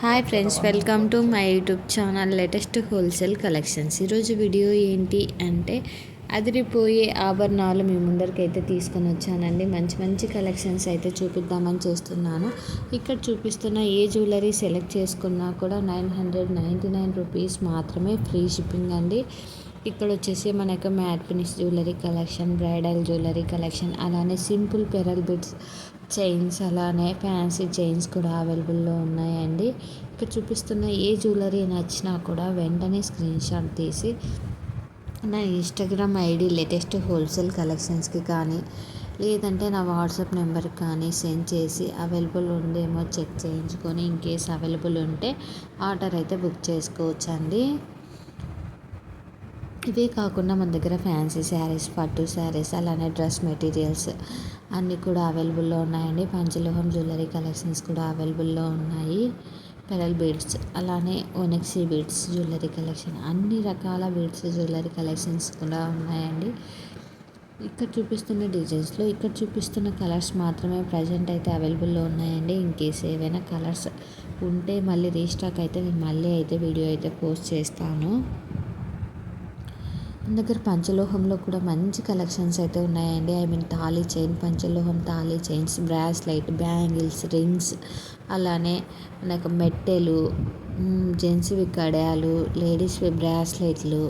Hi friends welcome to my YouTube channel latest wholesale collections. ఈరోజు video ఏంటి అంటే అదిరిపోయే ఆభరణాలు మీ ముందరికి అయితే తీసుకొని వచ్చానండి. మంచి మంచి కలెక్షన్స్ అయితే చూపిద్దామని చూస్తున్నాను. ఇక్కడ చూపిస్తున్న ఏ జ్యువెలరీ సెలెక్ట్ చేసుకున్నా కూడా nine hundred ninety nine rupees మాత్రమే ఫ్రీ షిప్పింగ్ అండి. ఇక్కడ వచ్చేసి మనకు matte finish jewellery collection bridal jewellery collection అలానే సింపుల్ పెరల్ బిట్స్ చైన్స్ అలానే ఫ్యాన్సీ చైన్స్ కూడా అవైలబుల్లో ఉన్నాయండి. ఇక్కడ చూపిస్తున్న ఏ జ్యువెలరీ నచ్చినా కూడా వెంటనే స్క్రీన్ షాట్ తీసి నా ఇన్స్టాగ్రామ్ ఐడి లేటెస్ట్ హోల్సేల్ కలెక్షన్స్కి కానీ లేదంటే నా వాట్సాప్ నెంబర్కి కానీ సెండ్ చేసి అవైలబుల్ ఉందేమో చెక్ చేయించుకొని ఇన్ కేస్ అవైలబుల్ ఉంటే ఆర్డర్ అయితే బుక్ చేసుకోవచ్చండి. ఇవే కాకుండా మన దగ్గర ఫ్యాన్సీ శారీస్ పట్టు శారీస్ అలానే డ్రెస్ మెటీరియల్స్ అన్నీ కూడా అవైలబుల్లో ఉన్నాయండి. పంచలోహం జ్యువెలరీ కలెక్షన్స్ కూడా అవైలబుల్లో ఉన్నాయి. పెరల్ బీడ్స్ అలానే ఒనెక్సీ బీడ్స్ జ్యువెలరీ కలెక్షన్ అన్ని రకాల బీడ్స్ జ్యువెలరీ కలెక్షన్స్ కూడా ఉన్నాయండి. ఇక్కడ చూపిస్తున్న డిజైన్స్లో ఇక్కడ చూపిస్తున్న కలర్స్ మాత్రమే ప్రజెంట్ అయితే అవైలబుల్లో ఉన్నాయండి. ఇన్ కేస్ ఏవైనా కలర్స్ ఉంటే మళ్ళీ రీస్టాక్ అయితే నేను మళ్ళీ అయితే వీడియో అయితే పోస్ట్ చేస్తాను. మన దగ్గర పంచలోహంలో కూడా మంచి కలెక్షన్స్ అయితే ఉన్నాయండి. ఐ మీన్ తాళీ చైన్ పంచలోహం తాళీ చైన్స్ బ్రాస్లైట్ బ్యాంగిల్స్ రింగ్స్ అలానే మనకు మెట్టెలు జెంట్స్వి కడాలు లేడీస్వి బ్రాస్లెట్లు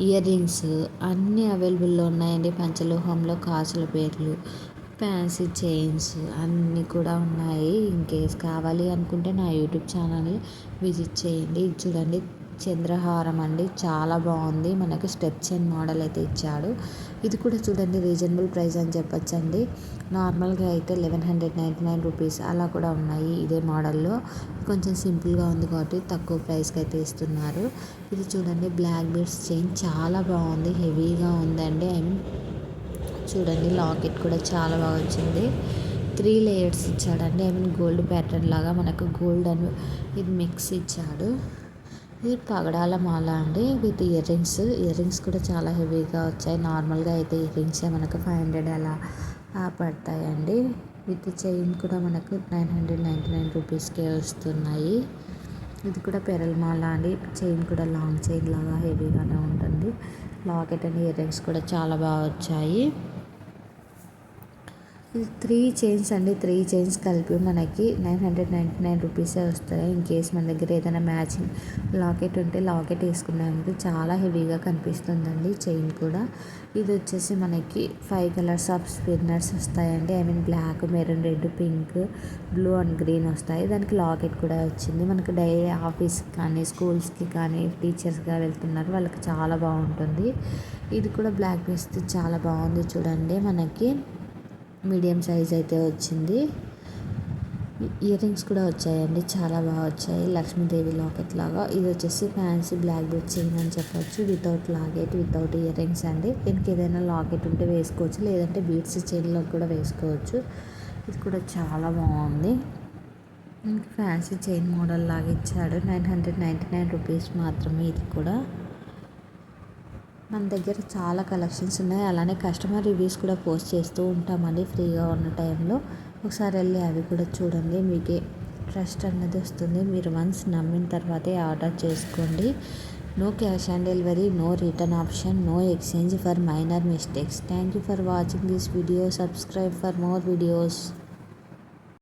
ఇయర్ రింగ్స్ అన్నీ అవైలబుల్లో ఉన్నాయండి పంచలోహంలో. కాసుల పేర్లు ఫ్యాన్సీ చైన్స్ అన్నీ కూడా ఉన్నాయి. ఇన్కేస్ కావాలి అనుకుంటే నా యూట్యూబ్ ఛానల్ని విజిట్ చేయండి. చూడండి చంద్రహారం అండి చాలా బాగుంది. మనకు స్టెప్ చైన్ మోడల్ అయితే ఇచ్చాడు. ఇది కూడా చూడండి రీజనబుల్ ప్రైస్ అని చెప్పొచ్చండి. నార్మల్గా అయితే eleven hundred ninety nine rupees అలా కూడా ఉన్నాయి ఇదే మోడల్లో. కొంచెం సింపుల్గా ఉంది కాబట్టి తక్కువ ప్రైస్కి అయితే ఇస్తున్నారు. ఇది చూడండి బ్లాక్ బీడ్స్ చైన్ చాలా బాగుంది. హెవీగా ఉందండి. ఐ మీన్ చూడండి లాకెట్ కూడా చాలా బాగా వచ్చింది. త్రీ లేయర్స్ ఇచ్చాడండి. ఐ మీన్ గోల్డ్ ప్యాటర్న్ లాగా మనకు గోల్డ్ అని ఇది మిక్స్ ఇచ్చాడు. ఇది పగడాల మాల అండి with earrings earrings కూడా చాలా హెవీగా వచ్చాయి. నార్మల్గా అయితే ఇయర్ రింగ్స్ మనకు ఫైవ్ హండ్రెడ్ అలా పడతాయండి. విత్ చైన్ కూడా మనకు నైన్ హండ్రెడ్ నైంటీ నైన్ రూపీస్కే వస్తున్నాయి. ఇది కూడా పెరల్ మాల అండి. చైన్ కూడా లాంగ్ చైన్ లాగా హెవీగానే ఉంటుంది. లాకెట్ అండ్ ఇయర్ రింగ్స్ కూడా చాలా బాగా వచ్చాయి. త్రీ చైన్స్ అండి త్రీ చైన్స్ కలిపి మనకి నైన్ హండ్రెడ్ నైంటీ నైన్ రూపీసే వస్తాయి. ఇన్ కేస్ మన దగ్గర ఏదైనా మ్యాచింగ్ లాకెట్ ఉంటే లాకెట్ వేసుకున్నామంటే చాలా హెవీగా కనిపిస్తుందండి చైన్ కూడా. ఇది వచ్చేసి మనకి ఫైవ్ కలర్స్ ఆఫ్ స్పిన్నర్స్ వస్తాయండి. I mean black maroon red pink blue and green వస్తాయి. దానికి లాకెట్ కూడా వచ్చింది. మనకు డైలీ ఆఫీస్కి కానీ స్కూల్స్కి కానీ టీచర్స్గా వెళ్తున్నారు. వాళ్ళకి చాలా బాగుంటుంది. ఇది కూడా బ్లాక్ వేస్తే చాలా బాగుంది చూడండి మనకి. మీడియం సైజ్ అయితే వచ్చింది. ఇయర్ రింగ్స్ కూడా వచ్చాయండి. చాలా బాగా వచ్చాయి. లక్ష్మీదేవి లాకెట్ లాగా. ఇది వచ్చేసి ఫ్యాన్సీ బ్లాక్ బెడ్ చైన్ అని చెప్పొచ్చు. Without locket without earrings అండి. దీనికి ఏదైనా లాకెట్ ఉంటే వేసుకోవచ్చు. లేదంటే బీట్స్ చైన్లో కూడా వేసుకోవచ్చు. ఇది కూడా చాలా బాగుంది. ఫ్యాన్సీ చైన్ మోడల్ లాగా ఇచ్చాడు. Nine hundred ninety nine rupees మాత్రమే ఇది కూడా. మన దగ్గర చాలా కలెక్షన్స్ ఉన్నాయి. అలానే కస్టమర్ రివ్యూస్ కూడా పోస్ట్ చేస్తూ ఉంటామండి ఫ్రీగా ఉన్న టైంలో. ఒకసారి వెళ్ళి అవి కూడా చూడండి. మీకే ట్రస్ట్ అన్నది వస్తుంది. మీరు వన్స్ నమ్మిన తర్వాతే ఆర్డర్ చేసుకోండి. No cash on delivery no return option no exchange for minor mistakes. Thank you for watching this video. Subscribe for more videos.